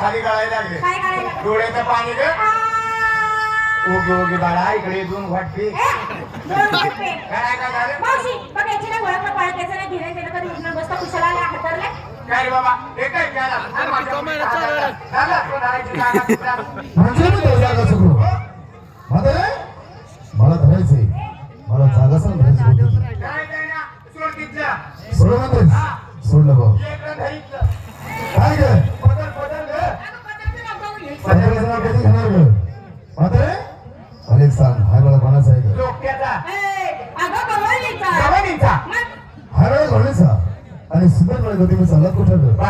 खाली गळायला लागले. काय करायला डोळ्याचं पाणी ग! ओगे ओगे बाळा इकडे दोन वाटते. काय काय झालं? मावशी बघ याची ना ओळख पाळखायचं नाही धीरे धीरे कधी उठणं बसता कुशाला आला हातरले काय रे बाबा? हे काय केलं? धरायची. म्हणजे मी तो जागा चुकलो. म्हातारे मला धरायचंय. मला जागा सांग धरायची. सोडलं म्हणतेस सोडलं भाऊ जण कधी घेणार ग म्हातारे एक सांग हाय मला कोणाचा आहे हाय मला घोडीचा आणि सुंदर मला कधी मी चालत कुठं ग?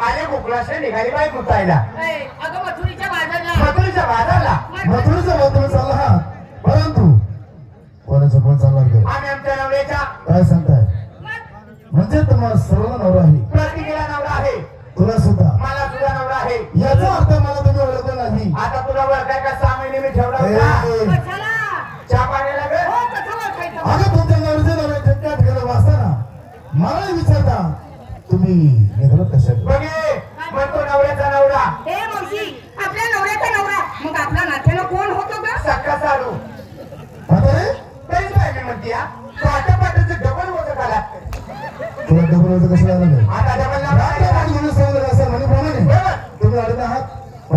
आले गोकुळाशी निघाली बाई मुतायला ए, अगं मथुरीच्या बाजारला. मथुरीचा भाऊ तुम्ही चालला हा परंतु कोणाच्या पण चालणार ग? आम्ही आमच्या नवऱ्याच्या. काय सांगताय? मग? म्हणजे तुम्हाला सर्वांना नवरा आहे. तुला का सहा महिने मी ठेवला होता? चहा पाण्याला ग. हो? अगं तुमच्या ठेक्यात गेलं वाचताना मला विचारता तुम्ही निघालं कशा बघे म्हणतो नवऱ्याचा नवरा. ए, मावशी, आपल्या नवऱ्याचा नवरा. मग आपला नात्यानं कोण होतो ग? सक्का चालू काय मी म्हणते हा. पाट्या पाट्याचं डबल होतं त्याला तुला डबल होतं कसं लागलं आता डबल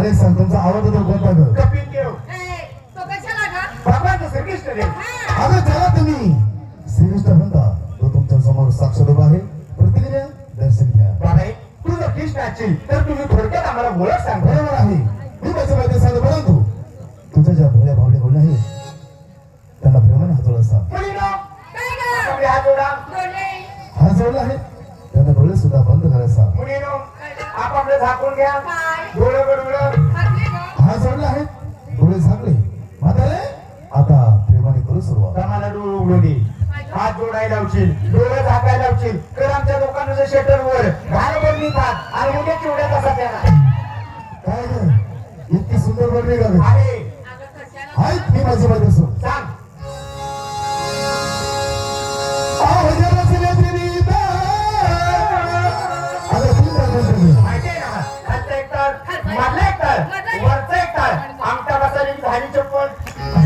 एक सांग तुमचा आवडता तर कोणता ग? कपिल देव. ए, तो कशाला ग भगवान श्रीकृष्ण देव हा. अगं ज्याला तुम्ही. श्रीकृष्ण म्हणता तो तुमच्यासमोर साक्षात उभा आहे. प्रतिदिन दर्शन घ्या. बाबा तू जर कृष्ण असशील तर तुम्ही थोडक्यात आम्हाला ओळख सांग. बरोबर आहे. मी माझं माहिती सांगतो परंतु तुझ्या ज्या भोळ्या भावड्या भोळ्या आहेत त्यांना प्रेमाने हातोळ असा मुलीनो काय ग? आपले हात. हा जोडला आहे त्यांना डोळे सुद्धा बंद करायचा आपापलं झाकून घ्या? डोळं सुरुवात. आम्हाला डोळं उघडू दे हात जोडायला लावशील. डोळं झाकायला लावशील. तर आमच्या दुकानाच्या शटर वर घाल बदली खात आणि उद्या चिवड्या कसा त्याला काय इतकी सुंदर बनली का कशाला? आहेत मी माझी असो सांग.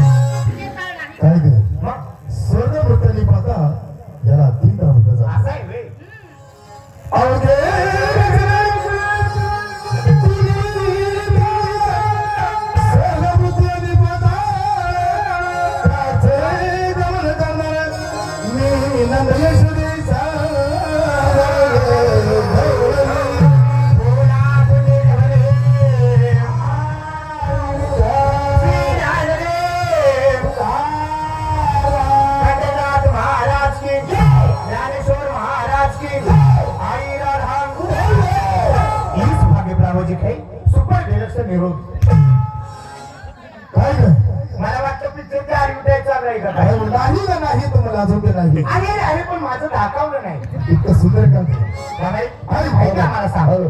आता तुम्ही काय म्हणता ते? Oh. खाई सुपर डिलक्स निरोध काय ग? मला वाटतं पिक्चरची आरवी द्यायचा नाही का काय? नाही का नाही तुम्हाला अजून ते नाही अरे अरे पण माझं दाखवलं नाही इतकं सुंदर काम का? माहिती आहे मला सांग हो.